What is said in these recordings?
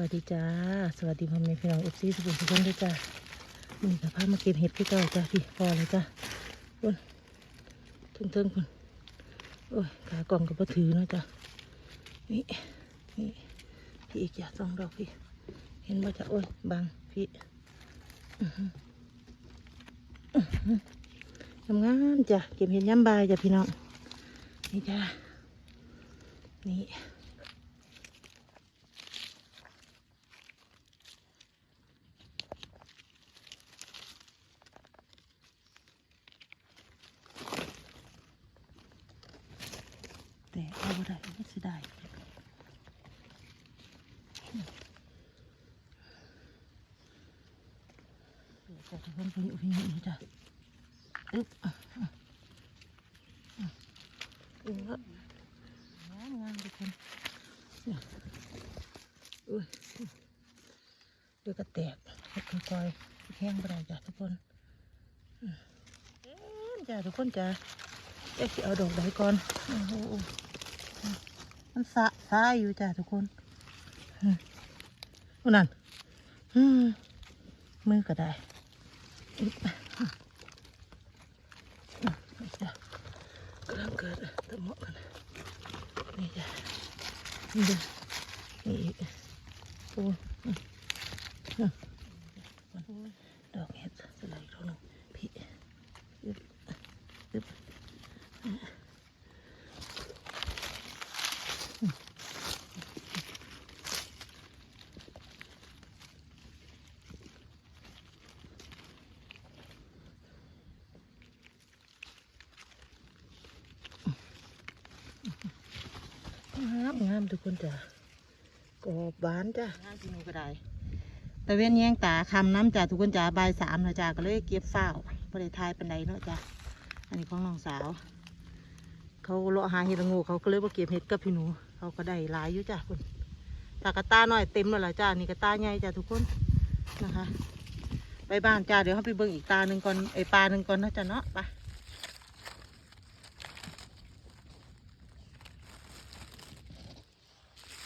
วัสดีจ้า สวัสดีพ่อแม่พี่น้องเอฟซีสุขุมทุกคนด้วยจ้าวันนี้ก็พามาเก็บเห็ดพี่เก่าจ้าพี่พอเลยจ้าคนเทิงเทิงคนโอ้ยขากล่องกับปถือนะจ้านี่นี่พี่อีกจ้าสองดอกพี่ เห็นว่าจ้าโอ้ยบังพี่ทำงานจ้าเก็บเห็ดย้ำบายจ้าพี่น้องนี่จ้านี่ แต่เอาบ่ได้ไม่สิได้จะเพิ่มพยุพยุนี่จ้ะอึ๊บอึ๊บงามงามทุกคนอุ้ยดี๋ยวก็แตกค่อยแห้งไปได้จ้ะทุกคนอืมเอ็มจ้ะทุกคนจ้ะเอ๊ะเอาดอกใดก่อนโอ้โห มันสะสายอยู่จ้ะทุกคนอืมโอ้นั่นมือก็ได้กำลังเกิดตะมาะกันนี่จ้ะนี่ดูนี่โอ้ดอกเห็ดสไลด์เขาหนึ่งพี่อึ๊บอึ๊บ งามงามทุกคนจ้ะกอบบานจ้ะงามจริงก็ได้ตะเวนแยงตาคำน้ำจ้ะทุกคนจ้ะบ่ายสามนะจ้ะก็เลยเก็บเฝ้าวบริทายปันไดเนาะจ้ะอันนี้ของน้องสาว เขาเลาะหาเห็ดละงูเขาก็เลยมาเก็บเห็ดกับพี่หนูเขาก็ได้หลายอยู่จ้ะคุณตากระตาหน่อยเต็มแล้วล่ะจ้ะนี่กระตาใหญ่จ้ะทุกคนนะคะ ไปบ้านจ้ะเดี๋ยวเขาไปเบิ่งอีกตาหนึ่งก่อนไอปลาหนึ่งก่อนนาะจ้ะเนาะไป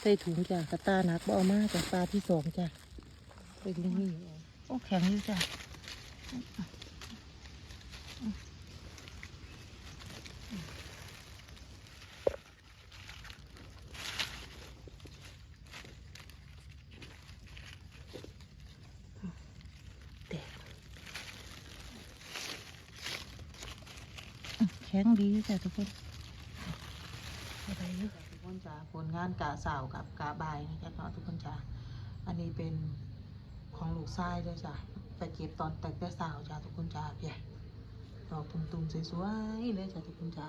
ส่ถุงจ้ะกระตาหนักบ่เอามาจากปลาที่สองจ้ะไปถุงนี่โอ้แข็งอยู่จ้ะแข็งดีจ้ะทุกคนอะไรอยู่ทุก คนจ้าผลงานกาสาวกับกาบายนะจ๊ะเนาะทุกคนจ้าอันนี้เป็นของลูกชายด้วยจ้ะไปเก็บตอนแต่แต่สาวจ้าทุกคนจ้าเพียดอกตุ่มๆสวยๆเลยจ้ะทุกคนจ้า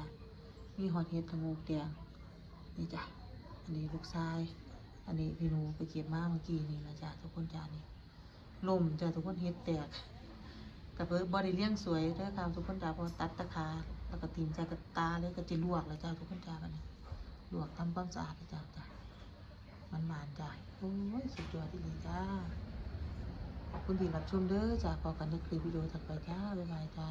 มีหอดเห็ดทะโงกแดงนี่จ้ะอันนี้ลูกชาย อันนี้พี่นูไปเก็บมาเมื่อกี้นี่นะจ้ะทุกคนจ้านี่ลมจ้ะทุกคนเห็ดแตกกับเพิ่บอดี้เลี้ยงสวยเด้อครับทุกคนจ้าพอตัดตะขาแล้วก็ตีนจ้ากระตาเลยก็จะลวกแล้วจ้าทุกคนจ้ากันนี้ ลวกทำความสะอาดจ้าจ้ะมันหมานจ้ะโอ้ยสุดยอดที่ดีจ้าขอบคุณที่รับชมเด้อจ้าพอกันในคลิปวิดีโอถัดไปจ้าบ๊ายบายจ้า